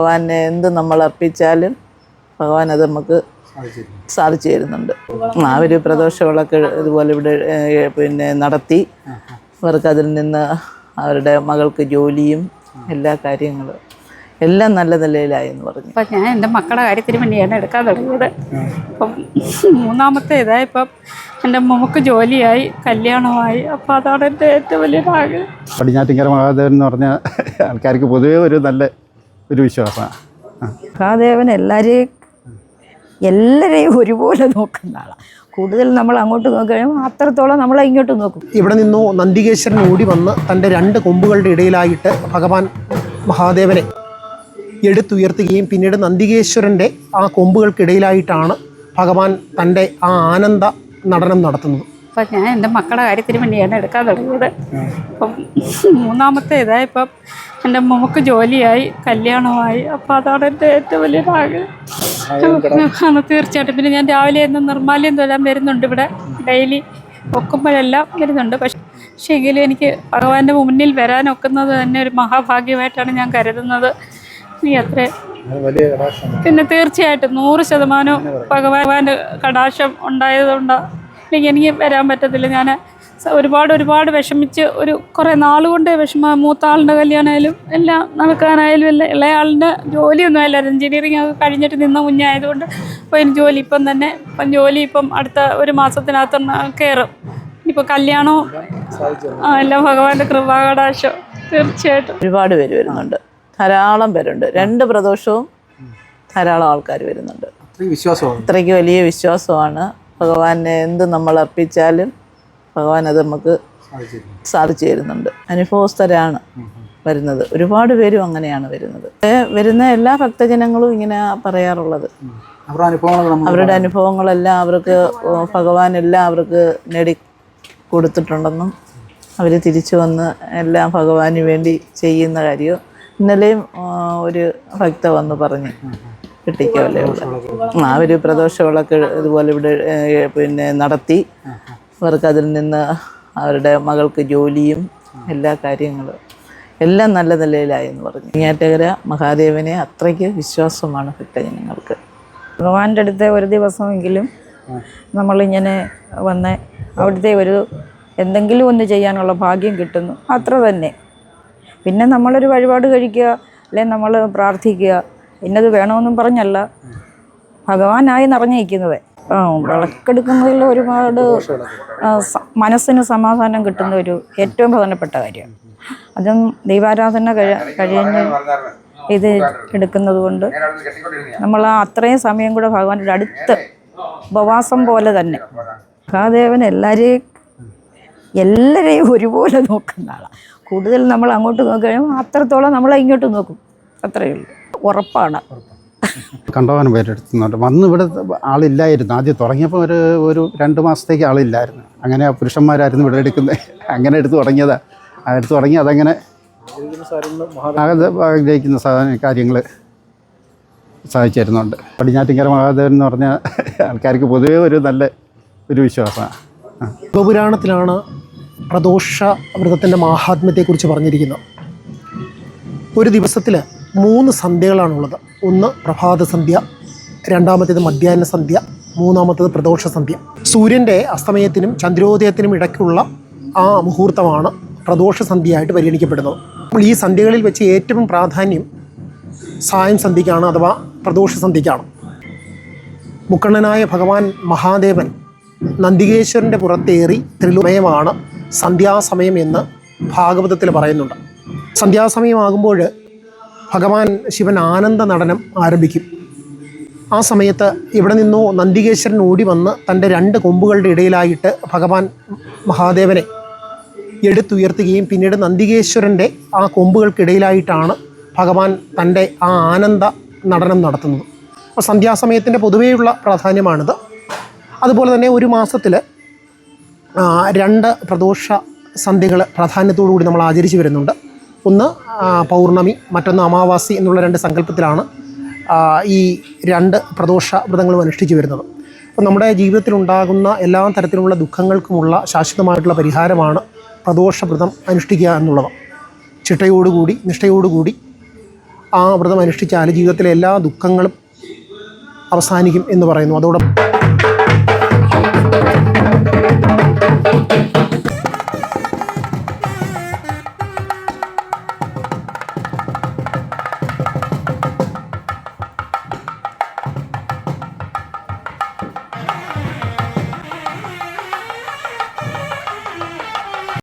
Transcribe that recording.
ഭഗവാനെ എന്ത് നമ്മൾ അർപ്പിച്ചാലും ഭഗവാൻ അത് നമുക്ക് സാധിച്ചു തരുന്നുണ്ട് ആ ഒരു പ്രദോഷങ്ങളൊക്കെ ഇതുപോലെ ഇവിടെ പിന്നെ നടത്തി. അവർക്ക് അതിൽ നിന്ന് അവരുടെ മകൾക്ക് ജോലിയും എല്ലാ കാര്യങ്ങളും എല്ലാം നല്ല നിലയിലായി എന്ന് പറഞ്ഞു. അപ്പം ഞാൻ എന്റെ മക്കളുടെ കാര്യത്തിന് വേണ്ടിയാണ് എടുക്കാൻ തുടങ്ങിയത്. അപ്പം മൂന്നാമത്തെ ഇതായപ്പം എന്റെ മുമുക്ക് ജോലിയായി കല്യാണമായി. അപ്പോൾ അതാണ് എന്റെ ഏറ്റവും വലിയ ഭാഗം പടിഞ്ഞാറ്റിങ്കര മഹാദേവൻ എന്ന് പറഞ്ഞ ആൾക്കാർക്ക് പൊതുവേ ഒരു നല്ല ഒരു വിശ്വാസമാണ് മഹാദേവൻ എല്ലാവരെയും എല്ലാവരെയും ഒരുപോലെ നോക്കുന്ന ആളാണ് കൂടുതൽ നമ്മൾ അങ്ങോട്ട് നോക്കുകഴിയുമ്പോൾ അത്രത്തോളം നമ്മൾ ഇങ്ങോട്ട് നോക്കും. ഇവിടെ നിന്നോ നന്ദികേശ്വരൻ ഓടി വന്ന് തന്റെ രണ്ട് കൊമ്പുകളുടെ ഇടയിലായിട്ട് ഭഗവാൻ മഹാദേവനെ എടുത്തുയർത്തുകയും പിന്നീട് നന്ദികേശ്വരന്റെ ആ കൊമ്പുകൾക്കിടയിലായിട്ടാണ് ഭഗവാൻ തന്റെ ആ ആനന്ദ നടനം നടത്തുന്നത്. അപ്പം ഞാൻ എന്റെ മക്കളുടെ കാര്യത്തിന് വേണ്ടിയാണ് എടുക്കാൻ തുടങ്ങിയത്. അപ്പം മൂന്നാമത്തെ ഇതായപ്പം എന്റെ മോക്ക് ജോലിയായി കല്യാണമായി. അപ്പം അതാണ് എന്റെ ഏറ്റവും വലിയ ഭാഗ്യം. തീർച്ചയായിട്ടും. പിന്നെ ഞാൻ രാവിലെ എന്നും നിർമ്മാല്യം തൊഴാൻ വരുന്നുണ്ട് ഇവിടെ. ഡെയിലി ഒക്കുമ്പോഴെല്ലാം വരുന്നുണ്ട്. പക്ഷേ പക്ഷേ എങ്കിലും എനിക്ക് ഭഗവാന്റെ മുന്നിൽ വരാൻ ഒക്കുന്നത് തന്നെ ഒരു മഹാഭാഗ്യമായിട്ടാണ് ഞാൻ കരുതുന്നത്. നീ അത്രേ. പിന്നെ തീർച്ചയായിട്ടും നൂറ് ശതമാനവും ഭഗവാന്റെ കടാശം ഉണ്ടായതുകൊണ്ട് എനിക്ക് എനിക്ക് വരാൻ പറ്റത്തില്ല. ഞാൻ ഒരുപാട് ഒരുപാട് വിഷമിച്ച് ഒരു കുറേ നാളുകൊണ്ട് വിഷമ. മൂത്ത ആളുടെ കല്യാണമായാലും എല്ലാം നടക്കാനായാലും എല്ലാം ഇളയാളിന്റെ ജോലിയൊന്നും അല്ലായിരുന്നു എഞ്ചിനീയറിംഗ് ഒക്കെ കഴിഞ്ഞിട്ട് നിന്ന കുഞ്ഞായതുകൊണ്ട് അപ്പോൾ എനിക്ക് ജോലി ഇപ്പം തന്നെ ഇപ്പം ജോലി ഇപ്പം അടുത്ത ഒരു മാസത്തിനകത്ത് കയറും. ഇപ്പോൾ കല്യാണവും ആ, എല്ലാം ഭഗവാന്റെ കൃപാകടാശം തീർച്ചയായിട്ടും. ഒരുപാട് പേര് വരുന്നുണ്ട്. ധാരാളം പേരുണ്ട്. രണ്ട് പ്രദോഷവും ധാരാളം ആൾക്കാർ വരുന്നുണ്ട്. വിശ്വാസമാണ്. അത്രയ്ക്ക് വലിയ വിശ്വാസമാണ്. ഭഗവാനെ എന്ത് നമ്മൾ അർപ്പിച്ചാലും ഭഗവാൻ അത് നമുക്ക് സാധിച്ചു തരുന്നുണ്ട് അനുഭവസ്ഥരാണ് വരുന്നത്. ഒരുപാട് പേരും അങ്ങനെയാണ് വരുന്നത്. വരുന്ന എല്ലാ ഭക്തജനങ്ങളും ഇങ്ങനെ പറയാറുള്ളത്. അവരുടെ അവരുടെ അനുഭവങ്ങളെല്ലാം അവർക്ക് ഭഗവാൻ എല്ലാം അവർക്ക് നേടി കൊടുത്തിട്ടുണ്ടെന്നും അവർ തിരിച്ചു വന്ന് എല്ലാം ഭഗവാന് വേണ്ടി ചെയ്യുന്ന കാര്യവും ഇന്നലെയും ഒരു ഭക്ത വന്ന് പറഞ്ഞ്. കിട്ടിക്കല്ലേ ആ ഒരു പ്രദോഷങ്ങളൊക്കെ ഇതുപോലെ ഇവിടെ പിന്നെ നടത്തി. അവർക്ക് അതിൽ നിന്ന് അവരുടെ മകൾക്ക് ജോലിയും എല്ലാ കാര്യങ്ങളും എല്ലാം നല്ല നിലയിലായി എന്ന് പറഞ്ഞു. ഇങ്ങാറ്റകര മഹാദേവനെ അത്രയ്ക്ക് വിശ്വാസമാണ് ഭക്തജനങ്ങൾക്ക് ഭഗവാന്റെ അടുത്ത് ഒരു ദിവസമെങ്കിലും നമ്മളിങ്ങനെ വന്ന് അവിടുത്തെ ഒരു എന്തെങ്കിലും ഒന്ന് ചെയ്യാനുള്ള ഭാഗ്യം കിട്ടുന്നു. അത്ര തന്നെ. പിന്നെ നമ്മളൊരു വഴിപാട് കഴിക്കുക അല്ലെങ്കിൽ നമ്മൾ പ്രാർത്ഥിക്കുക ഇന്നത് വേണമെന്നും പറഞ്ഞല്ല. ഭഗവാനായി നിറഞ്ഞിരിക്കുന്നത്. വിളക്കെടുക്കുന്നതിൽ ഒരുപാട് മനസ്സിന് സമാധാനം കിട്ടുന്ന ഒരു ഏറ്റവും പ്രധാനപ്പെട്ട കാര്യമാണ് അതും ദൈവാരാധന കഴി കഴിഞ്ഞ് ഇത് എടുക്കുന്നത് കൊണ്ട് നമ്മൾ അത്രയും സമയം കൂടെ ഭഗവാന്റെ അടുത്ത് ഉപവാസം പോലെ തന്നെ. മഹാദേവൻ എല്ലാവരെയും എല്ലാവരെയും ഒരുപോലെ നോക്കുന്ന ആളാണ് കൂടുതൽ നമ്മൾ അങ്ങോട്ട് നോക്കുകഴിയുമ്പോൾ അത്രത്തോളം നമ്മൾ ഇങ്ങോട്ട് നോക്കും. അത്രയേ ഉള്ളൂ. ഉറപ്പാണ്. കണ്ടവാനം പേരെടുത്തുന്നുണ്ട്. വന്ന് ഇവിടെ ആളില്ലായിരുന്നു. ആദ്യം തുടങ്ങിയപ്പോൾ ഒരു ഒരു രണ്ട് മാസത്തേക്ക് ആളില്ലായിരുന്നു. അങ്ങനെ ആ പുരുഷന്മാരായിരുന്നു ഇവിടെ എടുക്കുന്നത്. അങ്ങനെ എടുത്ത് തുടങ്ങിയതാ. ആ എടുത്ത് തുടങ്ങി അതങ്ങനെ അത് ആഗ്രഹിക്കുന്ന സാധന കാര്യങ്ങൾ സഹായിച്ചിരുന്നുണ്ട്. പടിഞ്ഞാറ്റിങ്കര മഹാദേവൻ എന്ന് പറഞ്ഞ ആൾക്കാർക്ക് പൊതുവേ ഒരു നല്ല ഒരു വിശ്വാസമാണ്. ഗോപുരാണത്തിലാണ് ശിവപുരാണത്തിലാണ് പ്രദോഷ വ്രതത്തിന്റെ മാഹാത്മ്യത്തെക്കുറിച്ച് പറഞ്ഞിരിക്കുന്നത്. ഒരു ദിവസത്തിൽ മൂന്ന് സന്ധ്യകളാണുള്ളത്. ഒന്ന് പ്രഭാത സന്ധ്യ രണ്ടാമത്തേത് മധ്യാഹ്ന സന്ധ്യ മൂന്നാമത്തേത് പ്രദോഷ സന്ധ്യ. സൂര്യന്റെ അസ്തമയത്തിനും ചന്ദ്രോദയത്തിനും ഇടയ്ക്കുള്ള ആ മുഹൂർത്തമാണ് പ്രദോഷ സന്ധ്യയായിട്ട് പരിഗണിക്കപ്പെടുന്നത്. അപ്പോൾ ഈ സന്ധ്യകളിൽ വെച്ച് ഏറ്റവും പ്രാധാന്യം സായം സന്ധ്യയ്ക്കാണ് അഥവാ പ്രദോഷ സന്ധ്യയ്ക്കാണ്. മുക്കണ്ണനായ ഭഗവാൻ മഹാദേവൻ നന്ദികേശ്വരന്റെ പുറത്തേറി ത്രിലുമയമാണ് സന്ധ്യാസമയം എന്ന് ഭാഗവതത്തിൽ പറയുന്നുണ്ട്. സന്ധ്യാസമയമാകുമ്പോൾ ഭഗവാൻ ശിവൻ ആനന്ദ നടനം ആരംഭിക്കും. ആ സമയത്ത് ഇവിടെ നിന്നോ നന്ദികേശ്വരൻ ഓടി വന്ന് തന്റെ രണ്ട് കൊമ്പുകളുടെ ഇടയിലായിട്ട് ഭഗവാൻ മഹാദേവനെ എടുത്തുയർത്തുകയും പിന്നീട് നന്ദികേശ്വരന്റെ ആ കൊമ്പുകൾക്കിടയിലായിട്ടാണ് ഭഗവാൻ തന്റെ ആ ആനന്ദ നടനം നടത്തുന്നത്. അപ്പോൾ സന്ധ്യാസമയത്തിന്റെ പൊതുവെയുള്ള പ്രാധാന്യമാണിത്. അതുപോലെ തന്നെ ഒരു മാസത്തിൽ രണ്ട് പ്രദോഷ സന്ധ്യകൾ പ്രാധാന്യത്തോടു കൂടി നമ്മൾ ആചരിച്ചു വരുന്നുണ്ട്. ഒന്ന് പൗർണമി മറ്റൊന്ന് അമാവാസി എന്നുള്ള രണ്ട് സങ്കല്പത്തിലാണ് ഈ രണ്ട് പ്രദോഷ വ്രതങ്ങളും അനുഷ്ഠിച്ചു വരുന്നത്. അപ്പോൾ നമ്മുടെ ജീവിതത്തിലുണ്ടാകുന്ന എല്ലാ തരത്തിലുള്ള ദുഃഖങ്ങൾക്കുമുള്ള ശാശ്വതമായിട്ടുള്ള പരിഹാരമാണ് പ്രദോഷ വ്രതം അനുഷ്ഠിക്കുക എന്നുള്ളത്. ചിട്ടയോടുകൂടി നിഷ്ഠയോടുകൂടി ആ വ്രതം അനുഷ്ഠിച്ചാൽ ജീവിതത്തിലെ എല്ലാ ദുഃഖങ്ങളും അവസാനിക്കും എന്ന് പറയുന്നു. അതോടൊപ്പം